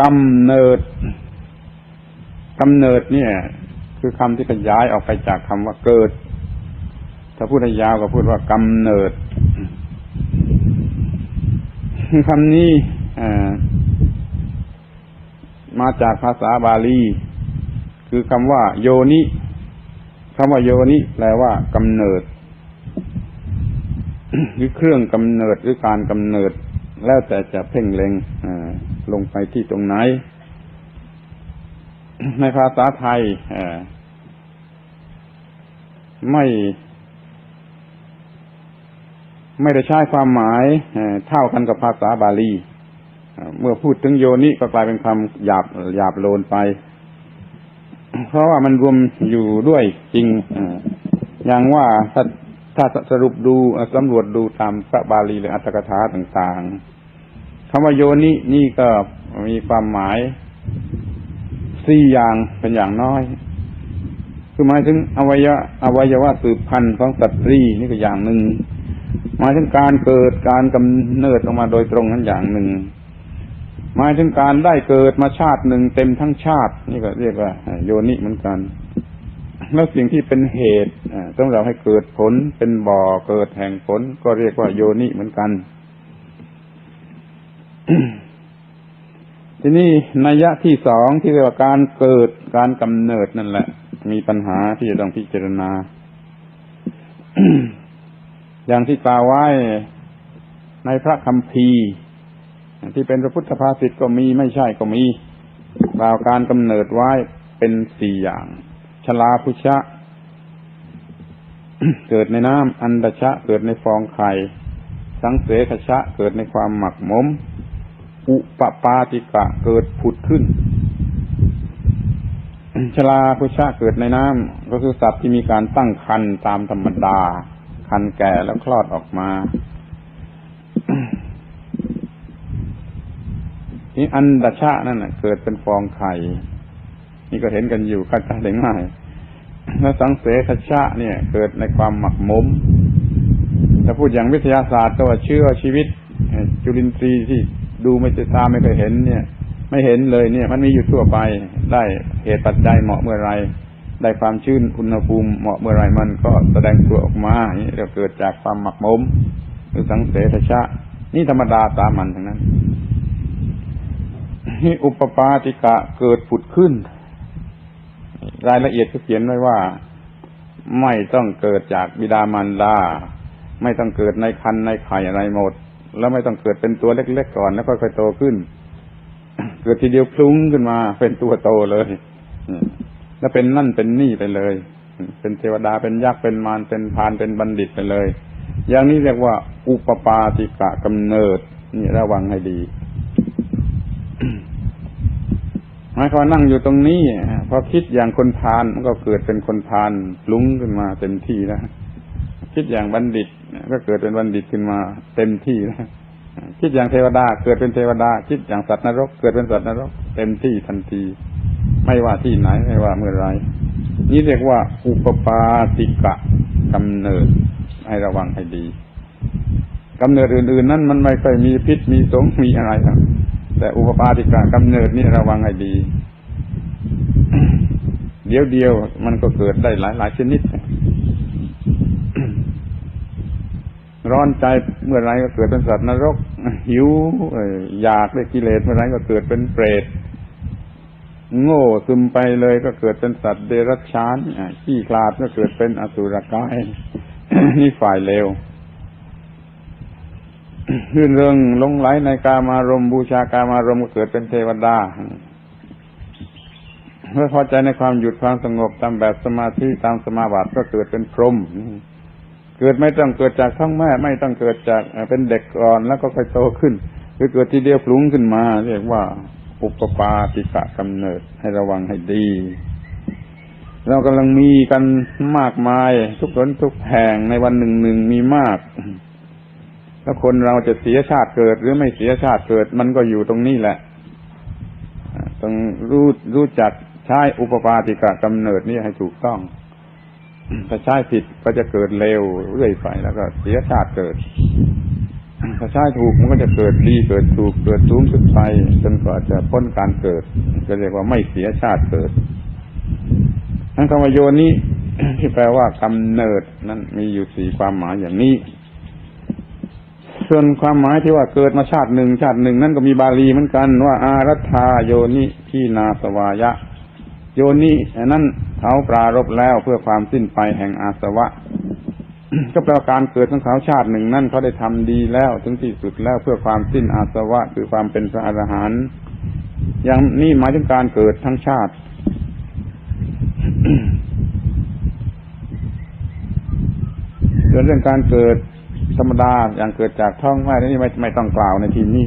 กำเนิดกำเนิดเนี่ย คือคำที่ขยายออกไปจากคำว่าเกิด ถ้าพูดยาวก็พูดว่ากำเนิดคำนี้มาจากภาษาบาลี คือคำว่า โยนิคำว่าโยนิแปลว่ากำเนิด หรือเครื่องกำเนิดหรือการกำเนิด แล้วแต่จะเพ่งเล็ง ลงไปที่ตรงไหน ในภาษาไทยไม่ไม่ได้ใช้ความหมายเท่ากันกับภาษาบาลี เมื่อพูดถึงโยนิก็กลายเป็นคำหยาบหยาบโลนไป เพราะว่ามันรวมอยู่ด้วยจริงอย่างว่าถ้าถ้าสรุปดูสำรวจดูตามพระบาลีหรืออัตถกถาต่างๆ คำว่าโยนินี่ก็มีความหมายสี่อย่างเป็นอย่างน้อย คือหมายถึงอวัยวะอวัยวะสืบพันธุ์ของสตรีนี่ก็อย่างหนึ่งหมายถึงการเกิดการกำเนิดออกมาโดยตรงนั้นอย่างหนึ่งหมายถึงการได้เกิดมาชาติหนึ่งเต็มทั้งชาติ นี่ก็เรียกว่า โยนิเหมือนกันแล้วสิ่งที่เป็นเหตุต้องเราให้เกิดผลเป็นบ่อเกิดแห่งผลก็เรียกว่าโยนิเหมือนกัน ทีนี้นัยยะที่สองที่เรียกว่าการเกิดการกำเนิดนั่นแหละ มีปัญหาที่จะต้องพิจารณา อย่างที่กล่าวไว้ในพระคัมภีร์ที่เป็นพระพุทธภาษิตก็มีไม่ใช่ก็มีกล่าวการกำเนิดไว้เป็นสี่อย่าง ชลาพุชะ เกิดในน้ำอันดชะ เกิดในฟองไข่ สังเสขชะ เกิดในความหมักหมม อุปปาติกะเกิดผุดขึ้น ชลาพุชะเกิดในน้ำก็คือสัตว์ที่มีการตั้งคันตามธรรมดา คันแก่แล้วคลอดออกมานี่อันดชะนั่นเกิดเป็นฟองไข่ นี่ก็เห็นกันอยู่เข้าใจได้ง่ายแล้วสังเสขชะเนี่ย เกิดในความหมักหมมถ้าพูดอย่างวิทยาศาสตร์ก็ว่าเชื่อชีวิต จุลินทรีย์ที่ ดูไม่จะตาไม่เคยเห็น เนี่ย ไม่เห็นเลยเนี่ย มันมีอยู่ทั่วไป ได้เหตุปัจจัยเหมาะเมื่อไรได้ความชื้นอุณหภูมิเหมาะเมื่อไรมันก็แสดงตัวออกมานี่เราเกิดจากความหมักหมมหรือสังเสขชะ นี่ธรรมดาตามันทั้งนั้นนี่อุปปาติกะเกิดผุดขึ้น รายละเอียดก็เขียนไว้ว่า ไม่ต้องเกิดจากบิดามารดา ไม่ต้องเกิดในคันในไข่อะไรหมด แล้วไม่ต้องเกิดเป็นตัวเล็กๆก่อนแล้วค่อยๆโตขึ้น เกิดทีเดียวพลุ้งขึ้นมา เป็นตัวโตเลยแล้วเป็นนั่นเป็นนี่ไปเลย เป็นเทวดาเป็นยักษ์เป็นมารเป็นพานเป็นบัณฑิตไปเลย อย่างนี้เรียกว่า อุปปาติกะกำเนิด นี่ระวังให้ดีหมายความนั่งอยู่ตรงนี้พอคิดอย่างคนพานมันก็เกิดเป็นคนพานลุ้งขึ้นมาเต็มที่แล้วคิดอย่างบัณฑิต ก็เกิดเป็นบัณฑิตขึ้นมา เต็มที่แล้วคิดอย่างเทวดาเกิดเป็นเทวดา คิดอย่างสัตว์นรก เกิดเป็นสัตว์นรก เต็มที่ทันที ไม่ว่าที่ไหนไม่ว่าเมื่อไรนี่เรียกว่า อุปปาติกะกำเนิดให้ระวังให้ดีกำเนิดอื่น ๆ นั้นมันไม่เคยมีพิษมีสงมีอะไรครับแต่อุปปาติกะกำเนิดนี่ระวังให้ดี เดียวเดียวมันก็เกิดได้หลายหลายชนิด ร้อนใจเมื่อไรก็เกิดเป็นสัตว์นรก หิวอยากได้กิเลสเมื่อไรก็เกิดเป็นเปรตโง่ซึมไปเลยก็เกิดเป็นสัตว์เดรัจฉานขี้คลาดก็เกิดเป็นอสุรกาย นี่ฝ่ายเลวรื่นเริงลงไหลในกามารมบูชากามารมก็เกิดเป็นเทวดาเมื่อพอใจในความหยุดความสงบตามแบบสมาธิตามสมาบัติก็เกิดเป็นพรหม เกิดไม่ต้องเกิดจากท้องแม่ไม่ต้องเกิดจากเป็นเด็กก่อนแล้วก็ค่อยโตขึ้นคือเกิดทีเดียวพลุงขึ้นมา เรียกว่าอุปปาติกะกำเนิดให้ระวังให้ดี เรากำลังมีกันมากมาย ทุกคนทุกแห่งในวันหนึ่งหนึ่งมีมากถ้าคนเราจะเสียชาติเกิด หรือไม่เสียชาติเกิด มันก็อยู่ตรงนี้แหละต้องรู้รู้จักใช้อุปปาติกะกำเนิดนี่ให้ถูกต้อง ถ้าใช้ผิดก็จะเกิดเร็วเรื่อยไปแล้วก็เสียชาติเกิด ถ้าใช้ถูกมันก็จะเกิดดีเกิดถูกเกิดสูงขึ้นไปจนกว่าจะพ้นการเกิดก็เรียกว่าไม่เสียชาติเกิดทั้งคำว่าโยนี้ที่แปลว่ากำเนิดนั้นมีอยู่สี่ความหมายอย่างนี้ ส่วนความหมายที่ว่าเกิดมาชาติหนึ่งชาติหนึ่งนั่นก็มีบาลีเหมือนกันว่าอารัธาโยนิที่นาสวายะ โยนินั่นเขาปรารบแล้วเพื่อความสิ้นไปแห่งอาสวะ ก็แปลว่าการเกิดของเขาชาติหนึ่งนั่นเขาได้ทำดีแล้วถึงที่สุดแล้วเพื่อความสิ้นอาสวะ คือความเป็นพระอรหันต์อย่างนี้หมายถึงการเกิดทั้งชาติส่วนเรื่องการเกิดธรรมดาอย่างเกิดจากท้องแม่นี่ไม่ไม่ต้องกล่าวในทีนี้